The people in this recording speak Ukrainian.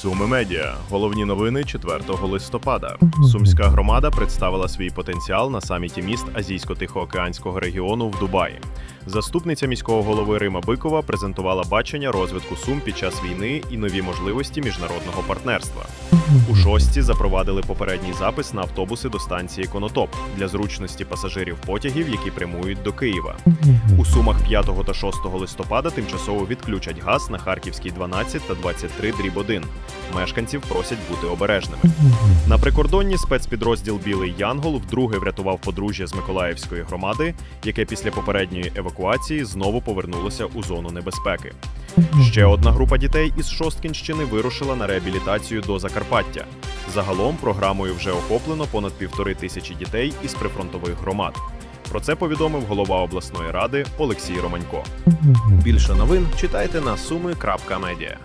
Суми медіа. Головні новини 4 листопада. Сумська громада представила свій потенціал на саміті міст Азійсько-Тихоокеанського регіону в Дубаї. Заступниця міського голови Рима Бикова презентувала бачення розвитку Сум під час війни і нові можливості міжнародного партнерства. У шості запровадили попередній запис на автобуси до станції Конотоп для зручності пасажирів потягів, які прямують до Києва. У Сумах 5 та 6 листопада тимчасово відключать газ на Харківській 12 та 23 дріб 1. Мешканців просять бути обережними. На прикордонні спецпідрозділ Білий Янгол вдруге врятував подружжя з Миколаївської громади, яке після попередньої евакуації знову повернулося у зону небезпеки. Ще одна група дітей із Шосткінщини вирушила на реабілітацію до Закарпаття. Загалом програмою вже охоплено понад півтори тисячі дітей із прифронтових громад. Про це повідомив голова обласної ради Олексій Романько. Більше новин читайте на суми.медіа.